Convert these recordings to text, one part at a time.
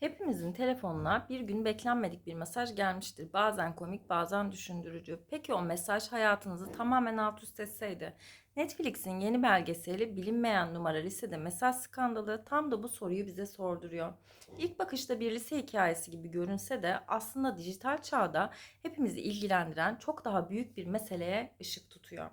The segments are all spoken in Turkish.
Hepimizin telefonuna bir gün beklenmedik bir mesaj gelmiştir. Bazen komik, bazen düşündürücü. Peki o mesaj hayatınızı tamamen alt üst etseydi? Netflix'in yeni belgeseli Bilinmeyen Numara Lisede Mesaj Skandalı tam da bu soruyu bize sorduruyor. İlk bakışta bir lise hikayesi gibi görünse de aslında dijital çağda hepimizi ilgilendiren çok daha büyük bir meseleye ışık tutuyor.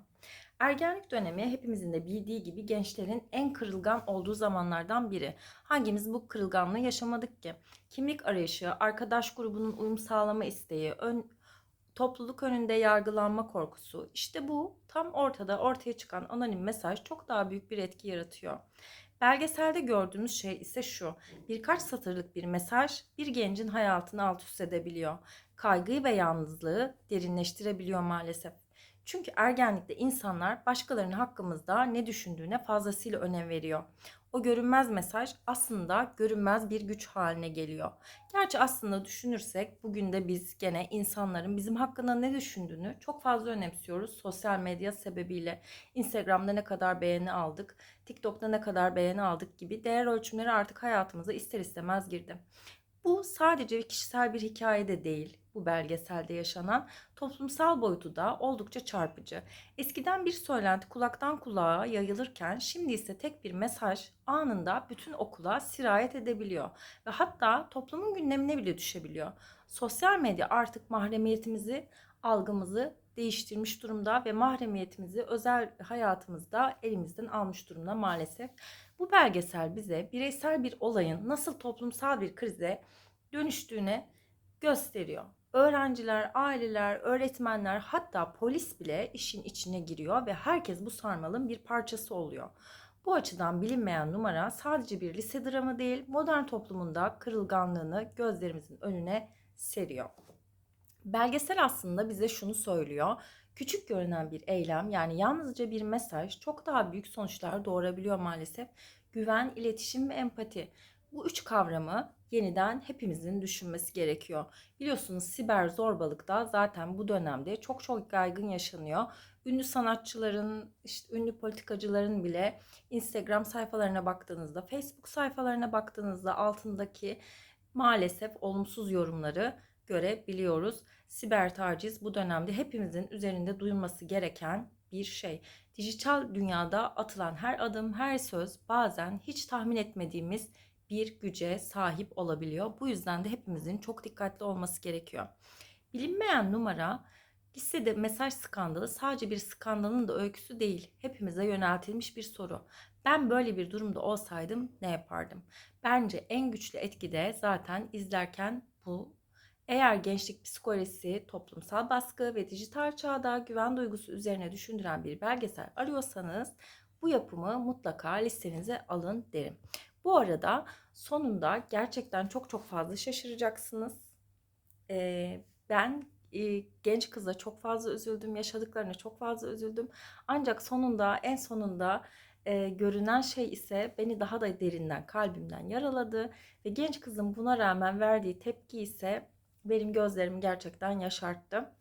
Ergenlik dönemi hepimizin de bildiği gibi gençlerin en kırılgan olduğu zamanlardan biri. Hangimiz bu kırılganlığı yaşamadık ki? Kimlik arayışı, arkadaş grubunun uyum sağlama isteği, ön, topluluk önünde yargılanma korkusu. İşte bu tam ortada ortaya çıkan anonim mesaj çok daha büyük bir etki yaratıyor. Belgeselde gördüğümüz şey ise şu. Birkaç satırlık bir mesaj bir gencin hayatını alt üst edebiliyor. Kaygıyı ve yalnızlığı derinleştirebiliyor maalesef. Çünkü ergenlikte insanlar başkalarının hakkımızda ne düşündüğüne fazlasıyla önem veriyor. O görünmez mesaj aslında görünmez bir güç haline geliyor. Gerçi aslında düşünürsek bugün de biz gene insanların bizim hakkında ne düşündüğünü çok fazla önemsiyoruz sosyal medya sebebiyle. Instagram'da ne kadar beğeni aldık, TikTok'ta ne kadar beğeni aldık gibi değer ölçümleri artık hayatımıza ister istemez girdi. Bu sadece kişisel bir hikaye de değil. Bu belgeselde yaşanan toplumsal boyutu da oldukça çarpıcı. Eskiden bir söylenti kulaktan kulağa yayılırken şimdi ise tek bir mesaj anında bütün okula sirayet edebiliyor ve hatta toplumun gündemine bile düşebiliyor. Sosyal medya artık mahremiyetimizi, algımızı değiştirmiş durumda ve mahremiyetimizi özel hayatımızda elimizden almış durumda maalesef. Bu belgesel bize bireysel bir olayın nasıl toplumsal bir krize dönüştüğüne gösteriyor. Öğrenciler, aileler, öğretmenler hatta polis bile işin içine giriyor ve herkes bu sarmalın bir parçası oluyor. Bu açıdan bilinmeyen numara sadece bir lise dramı değil, modern toplumunda kırılganlığını gözlerimizin önüne seriyor. Belgesel aslında bize şunu söylüyor. Küçük görünen bir eylem yani yalnızca bir mesaj çok daha büyük sonuçlar doğurabiliyor maalesef. Güven, iletişim ve empati. Bu üç kavramı yeniden hepimizin düşünmesi gerekiyor. Biliyorsunuz siber zorbalık da zaten bu dönemde çok çok yaygın yaşanıyor. Ünlü sanatçıların, işte ünlü politikacıların bile Instagram sayfalarına baktığınızda, Facebook sayfalarına baktığınızda altındaki maalesef olumsuz yorumları görebiliyoruz. Siber taciz bu dönemde hepimizin üzerinde duyulması gereken bir şey. Dijital dünyada atılan her adım, her söz bazen hiç tahmin etmediğimiz bir güce sahip olabiliyor. Bu yüzden de hepimizin çok dikkatli olması gerekiyor. Bilinmeyen numara listede mesaj skandalı sadece bir skandalın da öyküsü değil. Hepimize yöneltilmiş bir soru. Ben böyle bir durumda olsaydım ne yapardım? Bence en güçlü etki de zaten izlerken bu eğer gençlik psikolojisi, toplumsal baskı ve dijital çağda güven duygusu üzerine düşündüren bir belgesel arıyorsanız bu yapımı mutlaka listenize alın derim. Bu arada sonunda gerçekten çok çok fazla şaşıracaksınız. Ee, ben e, genç kıza çok fazla üzüldüm, yaşadıklarına çok fazla üzüldüm. Ancak sonunda, en sonunda e, görünen şey ise beni daha da derinden, kalbimden yaraladı. Ve genç kızın buna rağmen verdiği tepki ise benim gözlerimi gerçekten yaşarttı.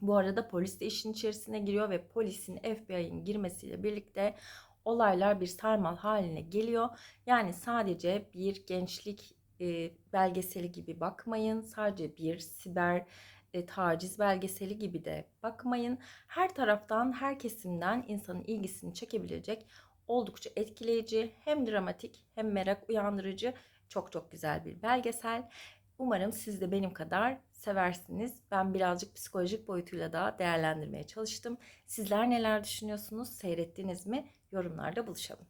Bu arada polis de işin içerisine giriyor ve polisin FBI'nin girmesiyle birlikte olaylar bir sarmal haline geliyor. Yani sadece bir gençlik e, belgeseli gibi bakmayın. Sadece bir siber e, taciz belgeseli gibi de bakmayın. Her taraftan, her kesimden insanın ilgisini çekebilecek oldukça etkileyici, hem dramatik hem merak uyandırıcı çok çok güzel bir belgesel. Umarım siz de benim kadar seversiniz. Ben birazcık psikolojik boyutuyla da değerlendirmeye çalıştım. Sizler neler düşünüyorsunuz? Seyrettiniz mi? Yorumlarda buluşalım.